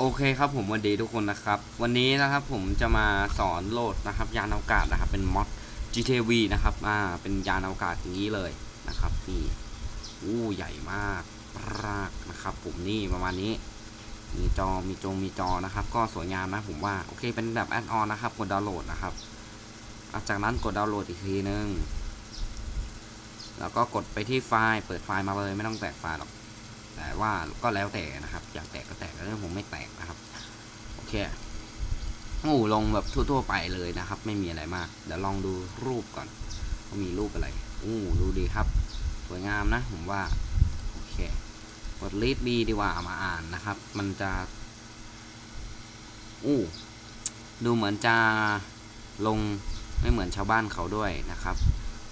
โอเคครับผมวันดีทุกคนนะครับ วันนี้นะครับผมจะมาสอนโหลดนะครับ ยานอวกาศนะครับเป็นมอด GTV นะครับอ่าเป็นยานอวกาศอย่างนี้เลยนะครับนี่อู้ใหญ่มากรากนะครับ ผมนี่ประมาณนี้ มีจอมีจงมีจอนะครับ ก็สวยงามนะผมว่าโอเคเป็นแบบแอดออนนะครับกดดาวน์โหลดนะครับจากนั้นกดดาวน์โหลดอีกทีนึงแล้วก็กดไปที่ไฟล์เปิดไฟล์มาเลยไม่ต้องแตกไฟล์หรอก แต่ว่าก็แล้วแต่นะครับ อยากแตกก็แตกแล้วผมไม่แตกนะครับ โอเคโอ้ลงแบบทั่วๆไปเลยนะครับ ไม่มีอะไรมาก เดี๋ยวลองดูรูปก่อนว่ามีรูปอะไรอู้ดูดีครับ สวยงามนะ ผมว่า โอเคกด read b ดีกว่ามาอ่านนะครับ มันจะอู้ดูเหมือนจะลงไม่เหมือนชาวบ้านเขาด้วยนะครับ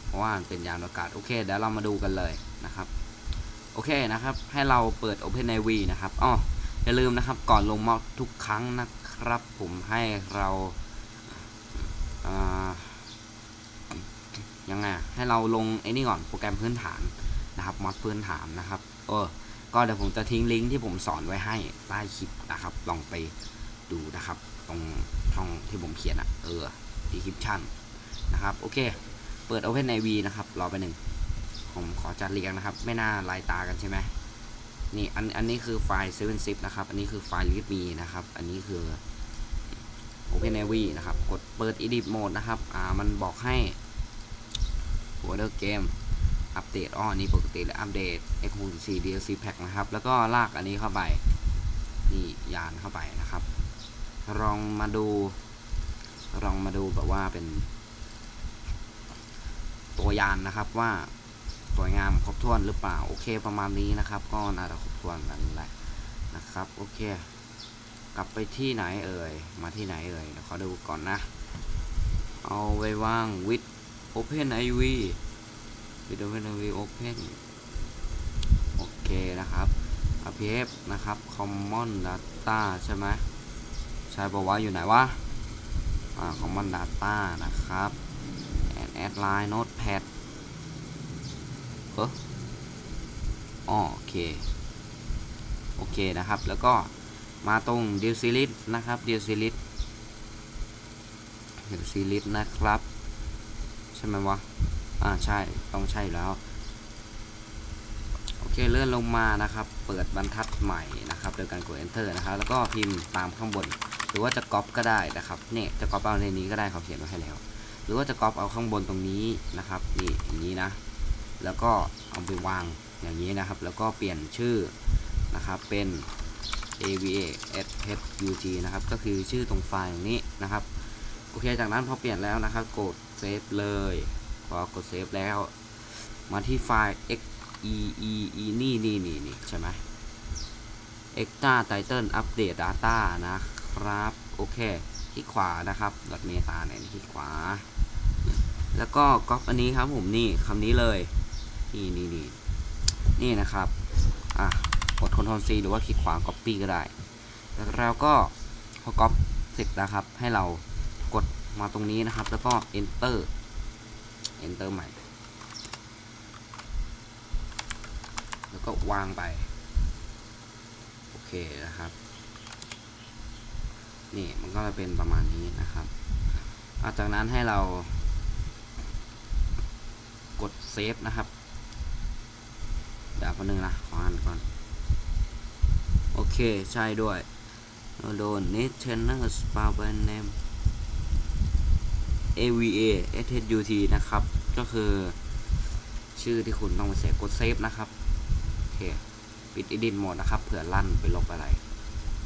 เพราะว่าเป็นยานอวกาศโอเคเดี๋ยวเรามาดูกันเลยนะครับ โอเคนะครับ ให้เราเปิด OpenIV นะครับอ๋ออย่าลืมนะครับก่อนลงมอดทุกครั้งนะครับ ผมให้เราอายังไงให้เราลงไอ้นี่ก่อนโปรแกรมพื้นฐานนะครับมอดพื้นฐานนะครับ เออ ก็เดี๋ยวผมจะทิ้งลิงก์ที่ผมสอนไว้ให้ใต้คลิปนะครับ ลองไปดูนะครับ ตรงช่องที่ผมเขียนอะเออ description นะครับ โอเค เปิด OpenIV นะครับ รอไปหนึ่ง ผมขอจัดเรียงนะครับ ไม่น่าลายตากันใช่ไหมนี่อันอันนี้คือไฟล์ 7 zip นะครับ อันนี้คือไฟล์ readme นะครับ อันนี้คือ OpenAV นะครับ กดเปิด edit mode นะครับ อ่า มันบอกให้ border game อัปเดตอ้อนี้ปกติและอัปเดต x64 DLC pack นะครับ แล้วก็ลากอันนี้เข้าไป นี่ยานเข้าไปนะครับ ลองมาดู ลองมาดูแบบว่าเป็น ตัวยานนะครับว่า สวยงามครบถ้วนหรือเปล่าโอเคประมาณนี้นะครับ ก็น่าจะครบถ้วนกันแหละนะครับโอเค กลับไปที่ไหนเอ่ยมาที่ไหนเอ่ยเดี๋ยวขอดูก่อนนะ เอาไว้ว่าง with open iv with open iv open โอเคนะครับ apf นะครับ common data ใช่ไหมใช่บอกว่าอยู่ไหนวะอ่า common data นะครับ and add line notepad เออโอเค โอเคนะครับ แล้วก็มาตรง d e a l series นะครับ d e a l series d e a l series นะครับ ใช่ไหมวะ อ่า ใช่ ต้องใช่แล้ว โอเค เลื่อนลงมานะครับ เปิดบรรทัดใหม่นะครับ โดยการกด enter นะครับ แล้วก็พิมพ์ตามข้างบน หรือว่าจะก๊อปก็ได้นะครับ เนี่ย จะก๊อปเอาในนี้ก็ได้เขาเขียนไว้ให้แล้ว หรือว่าจะก๊อปเอาข้างบนตรงนี้นะครับ นี่อย่างนี้นะ แล้วก็เอาไปวางอย่างนี้นะครับ แล้วก็เปลี่ยนชื่อนะครับเป็น ava s h u g นะครับ ก็คือชื่อตรงไฟล์อย่างนี้นะครับ โอเค จากนั้นพอเปลี่ยนแล้วนะครับ กดเซฟเลย พอกดเซฟแล้ว มาที่ไฟล์ x e e e นี่นี่นี่นี่ใช่ไหม extra title update data นะครับ โอเค คลิกขวานะครับดอทเมตาเนี่ยคลิกขวา แล้วก็ก๊อปอันนี้ครับผมนี่คำนี้เลย นี่นี่นี่นี่นะครับอะกด Ctrl C หรือว่าคลิกขวา Copy ก็ได้ แล้วเราก็พอ Copy เสร็จนะครับ ให้เรากดมาตรงนี้นะครับ แล้วก็ Enter Enter ใหม่ แล้วก็วางไป โอเคนะครับ นี่มันก็จะเป็นประมาณนี้นะครับจากนั้นให้เรากดเซฟนะครับ เดี๋ยวคนหนึ่งนะขออ่านก่อน โอเค ใช่ด้วยเราโดน net channel spam by name ava shut นะครับ ก็คือชื่อที่คุณต้องไปเซฟกดเซฟนะครับโอเคปิด edit mode นะครับเผื่อลั่นไปลบอะไร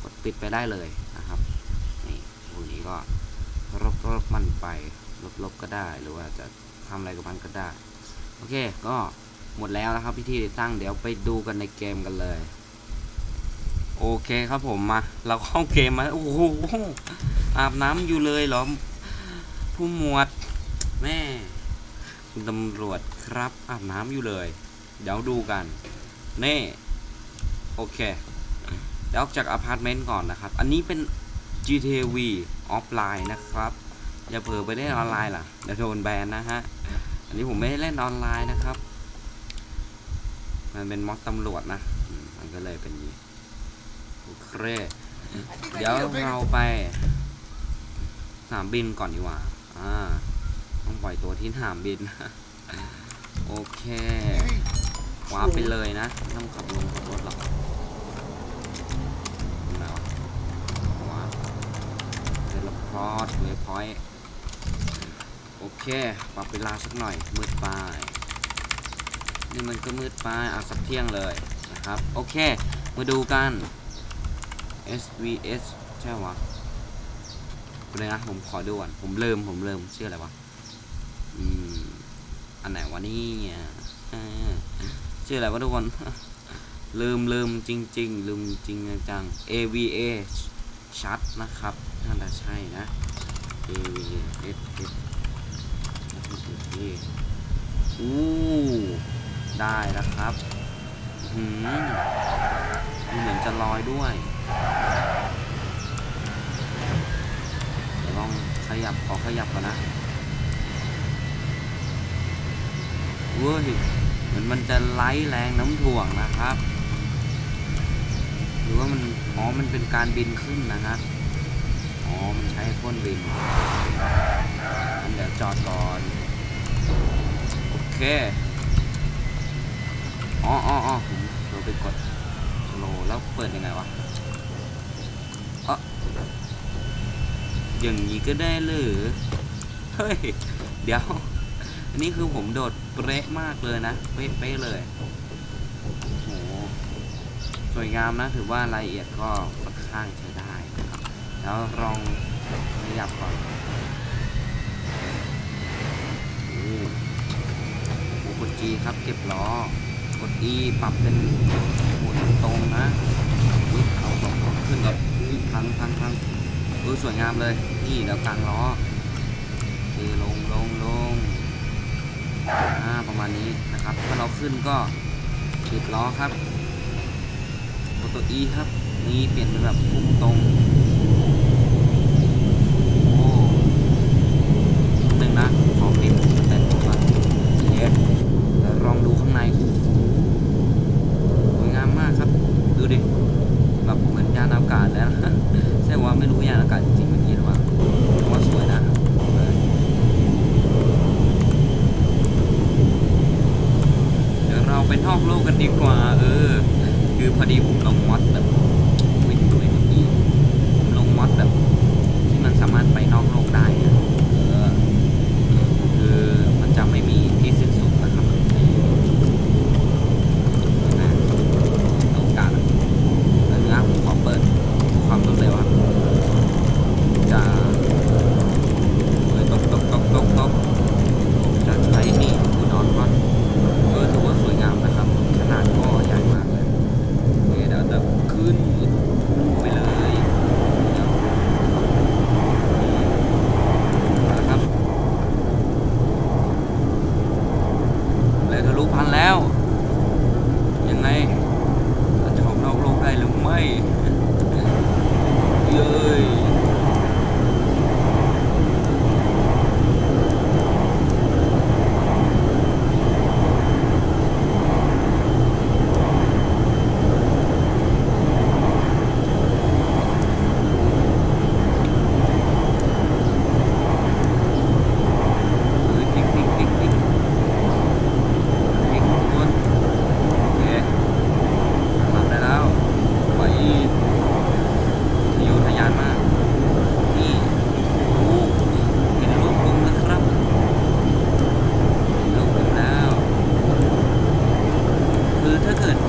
กดปิดไปได้เลยนะครับนี่พวกนี้ก็ลบลบมันไปลบลบก็ได้หรือว่าจะทำอะไรกับมันก็ได้ โอเคก็ หมดแล้วนะครับพิธีติดตั้งเดี๋ยวไปดูกันในเกมกันเลย โอเคครับผมมา เราเข้าเกมมา โอ้โหอาบน้ำอยู่เลยเหรอ ผู้หมวด แม่คุณตำรวจครับอาบน้ำอยู่เลย เดี๋ยวดูกันเน่โอเค เดี๋ยวออกจากอพาร์ตเมนต์ก่อนนะครับ อันนี้เป็น GTV ออฟไลน์นะครับอย่าเผลอไปเล่นออนไลน์ล่ะเดี๋ยวโดนแบนนะฮะ อันนี้ผมไม่ได้เล่นออนไลน์นะครับ มันเป็นม็อดตำรวจนะ มันก็เลยเป็นอย่างนี้โอเคเดี๋ยวเราไปสนามบินก่อนดีกว่า อ่า ต้องปล่อยตัวที่สนามบิน โอเคว้าไปเลยนะไม่ต้องขับลงขับรถหรอกตรงไหนวะว้าร์ปเทเลพอร์ตเวพอยต์โอเค ปรับเวลาสักหน่อยมืดไป นี่มันก็มืดไปเอาสักเที่ยงเลยนะครับ โอเค มาดูกัน SVS ใช่วะเลยนะ ผมขอดูก่อนผมเริ่มผมเริ่มชื่ออะไรวะ อืม อันไหนวะนี่เชื่ออะไรวะทุกคน ลืมลืมจริง ๆ ลืมจริงจัง AVA ชัดนะครับน่าจะใช่นะ AVA S S อู้ ได้แล้วครับหืมเหมือนจะลอยด้วยเดี๋ยวลองขยับขอขยับก่อนนะเว้ยเหมือนมันจะไล่แรงน้ำถ่วงนะครับ หรือว่ามันอ๋อมันเป็นการบินขึ้นนะฮะอ๋อมันใช้พ่นบินงั้นเดี๋ยวจอดก่อน โอเค อ๋ออ๋ออ๋อผมเราไปกดสโลแล้วเปิดยังไงวะเอ๋ออย่างนี้ก็ได้หรือเฮ้ย เดี๋ยว อันนี้คือผมโดดเป๊ะมากเลยนะเป๊ะเลยโอ้โหสวยงามนะ ถือว่ารายละเอียดก็ค่อนข้างใช้ได้นะครับ แล้วลองขยับก่อนโอ้โหกด G ครับเก็บล้อ กด E ปรับเป็นหมุนตรงนะอุ๊ยเอาตรงเอาขึ้นก่อนอุ๊ยพังพังพังเออสวยงามเลย นี่เดี๋ยวกลางล้อโอเคลงลงลงอ่าประมาณนี้นะครับ ถ้าเราขึ้นก็ปิดล้อครับกดตัว E ครับ นี่เปลี่ยนเป็นแบบพุ่งตรงโอ้หนึ่งนะ ขอปิดแต่ก่อนเย็บแล้วลองดูข้างในสวยงามมากครับ ดิแบบเหมือนยานอากาศแล้วนะใช่ว่าไม่รู้ยานอากาศจริง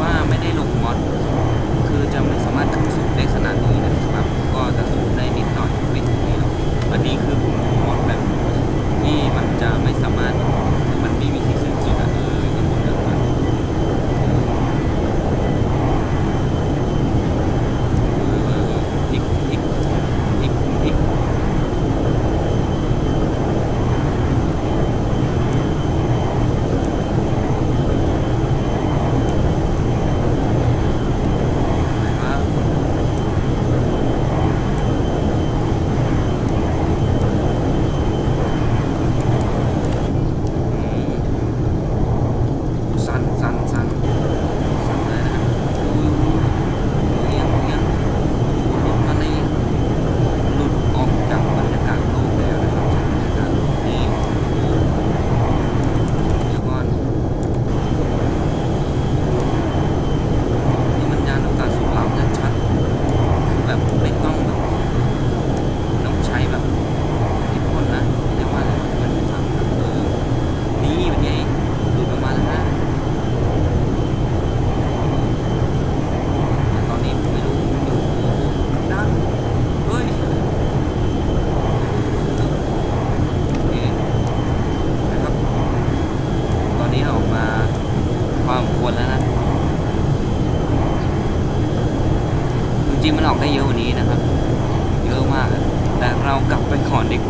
ว่าไม่ได้ลงมอดคือจะไม่สามารถสูบได้ขนาดนี้นะครับ ก็จะสูงได้นิดหน่อยไม่ถึงนี้หรอกอันนี้คือผมมอดแบบที่มันจะไม่สามารถมันมี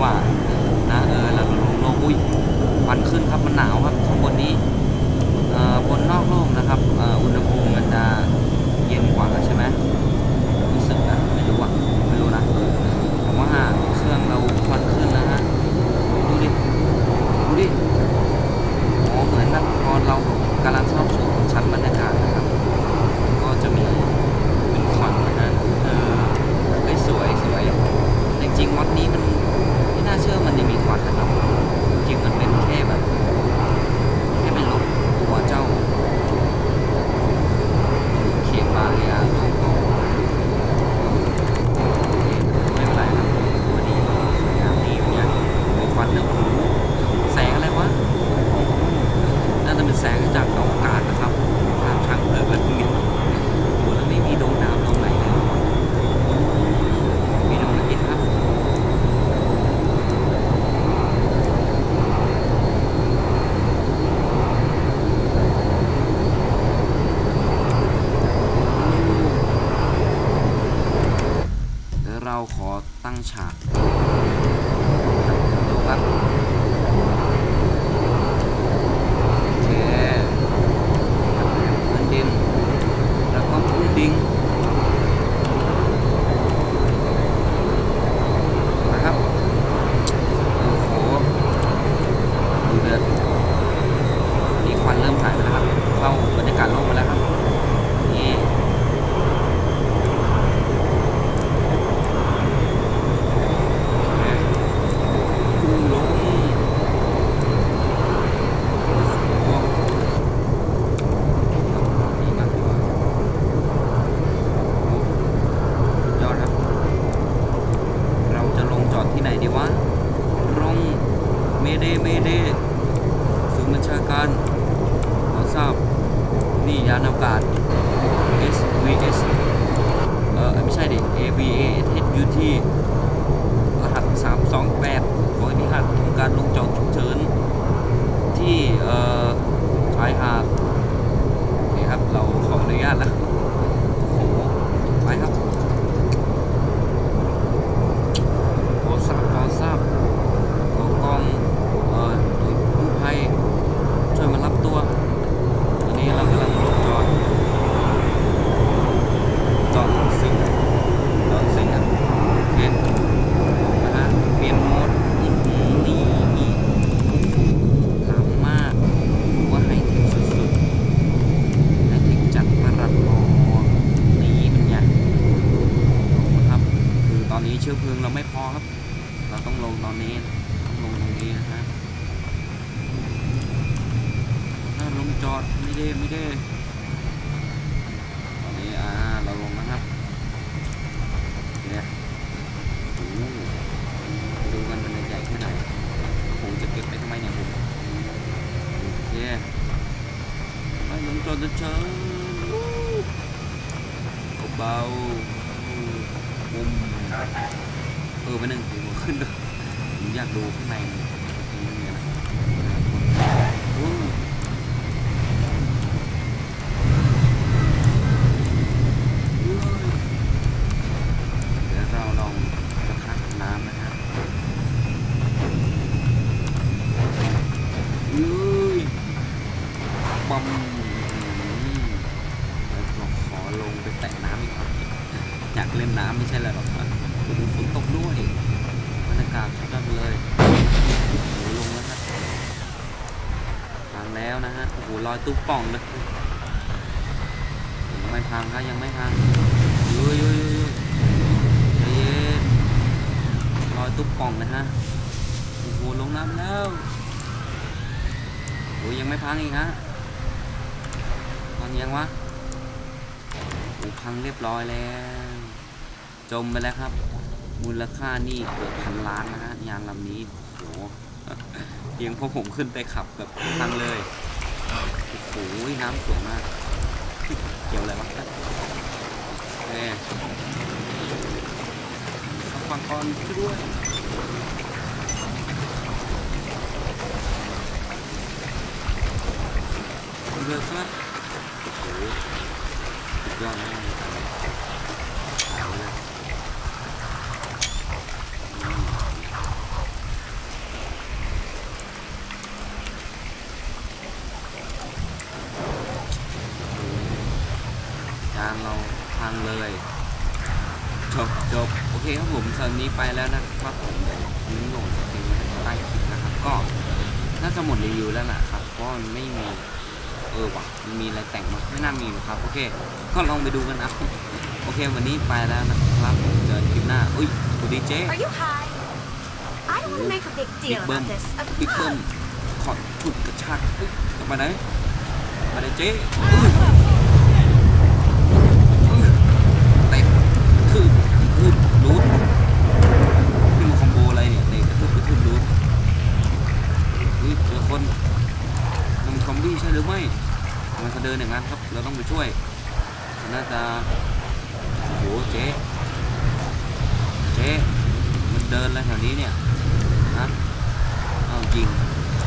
กว่านะเออแล้วลงโลกอุ้ยควันขึ้นครับมันหนาวครับข้างบนนี้เอ่อบนนอกโลกนะครับอ,อุณหภูมิมันจะเย็นกว่าใช่ไหมรู้สึกนะไม่รู้อะไม่รู้นะแต่ว่าเครื่องเราควันขึ้นนะฮะดูดิดูดิอ๋อเหมือนแบบพอเรากำลังเข้าสู่ชั้นบรรยากาศนะครับ ก็จะมีเป็นควันนะฮะเออสวยสวยจริงๆวัดนี้มัน น่าเชื่อมันจะมีควันนะครับจริงมันเป็นแค่แบบแค่เป็นลบตัวเจ้า เขียนบาเรียโลโก้ไม่เป็นไรครับวันนี้สวยงามดีเนี่ยมีควันเนื้อหูแสงอะไรวะ น่าจะเป็นแสงจากอวกาศนะครับทางช่างเออแบบนี้โอ้แล้วไม่มีดวงดาวดวงไหนเลยมีดวงอาทิตย์ครับ เดี๋ยวเรา ขอตั้งฉากดูครับโอเคพื้นดิน แล้วก็พื้นดินนะครับ โอ้โหดูเดือดนี่ควันเริ่มหายไปแล้วครับ เข้าบรรยากาศโลกมาแล้วครับ นี่ คู่ลงโอ้ดีมากดีว่ะโอ้สุดยอดครับ เราจะลงจอดที่ไหนดีวะลงเมเดเมเดศูนย์บัญชาการเราทราบ นี่ยานอวกาศ SVS เออไม่ใช่ดิ AVASUT รหัส 328 ขออนุญาตทำการลงจอดฉุกเฉินที่ชายหาดนี่คครับ เราขออนุญาตแล้วโอ้โหไปครับโอทราบโอทราบขอกองเอ่อหน่วยกู้ภัยช่วยมารับตัว ตอนนี้เรากำลังลงจอด จอดซิงจอดซิงอะโอเค นะฮะเปลี่ยนโหมดอื้อหือนี่นี่ล้ำมากว่าไฮเทคสุดๆไฮเทคจัดประหลัดโอนี่เป็นไงนะครับ คือตอนนี้เชื้อเพลิงเราไม่พอครับ เราต้องลงตอนนี้ ต้องลงตรงนี้นะฮะถ้าลงจอดไม่ได้ไม่ได้ ตอนนี้อ่าเราลงนะครับเนี่ย โอ้โหดูกันมันใหญ่แค่ไหนผมจะเก็บไปทำไมเนี่ยผมโอเคไป ลงจอดเฉยๆเบาๆมุมเออไม่นั่งผมขึ้นด้วยผมอยากดูข้างในมันเป็นยังไงนะโอ้เฮ้ย เดี๋ยวเราลองจะพักน้ำนะฮะอุ้ยบอมแล้วเราขอลงไปแตะน้ำอีกหน่อยอยากเล่นน้ำไม่ใช่อะไรหรอกนะโอ้ฝนตกด้วยบรรยากาศสุดยอดเลยโอ้โหลงแล้วครับพังแล้วนะฮะโอ้โหลอยตุ๊บป่องเลยยังไม่พังครับยังไม่พังยุยยุยยุยยุยใจเย็นรอยตุ๊บป่องนะฮะโอ้โหลงน้ำแล้วโอ้ยยังไม่พังอีกฮะพังยังวะโอ้พังเรียบร้อยแล้ว จมไปแล้วครับ มูลค่านี่เกือบพันล้านนะฮะยานลำนี้โอ้โหเพียงพอผมขึ้นไปขับแบบพังเลยโอ้โหน้ำสวยมาก เกี่ยวอะไรวะโอเคฟังก่อนช่วยด้วยเรือครับโอ้โหสุดยอดมากเลยเอาเลย เลยจบจบโอเค ครับผมตอนนี้ไปแล้วนะครับผมเดี๋ยวผมโหลดสตรีมไว้ให้ใต้คลิปนะครับ ก็น่าจะหมดรีวิวแล้วแหละครับ เพราะมันไม่มีเออว่ะมันมีอะไรแต่งมาไม่น่ามีหรอกครับ โอเค ก็ลองไปดูกันนะ โอเค วันนี้ไปแล้วนะครับ เจอกันคลิปหน้า อุ้ยสวัสดีเจ๊ Are you high? I don't want to make a big deal Big bum. about this. Uh, บิ๊กเบิ้มขอฉุดกระชากอุ๊ยจะไปไหนไปไหนเจ๊อื้ออื้อเตะคือคือรูดนี่มันคอมโบอะไรเนี่ยเตะกระทืบกระทืบรูดเฮ้ยเจอคนมันซอมบี้ใช่ห รือไม่ทำไมเขาเดินอย่างนั้นครับ เราต้องไปช่วยน่าจะโอ้โหเจ๊เจ๊มันเดินอะไรแถวนี้เนี่ยฮะอ้ายิง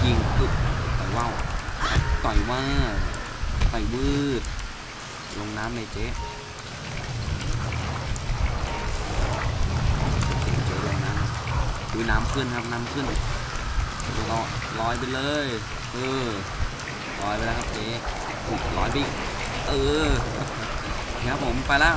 ยิงปึ๊บต่อยว่าวต่อยว่าต่อยวืดลงน้ำเลยเจ๊เจ๊ลงน้ำดูน้ำขึ้นครับน้ำขึ้นลอยไปเลย เออ ลอยไปแล้วครับเจ๊ลอยบิ๊กเออครับผมไปแล้ว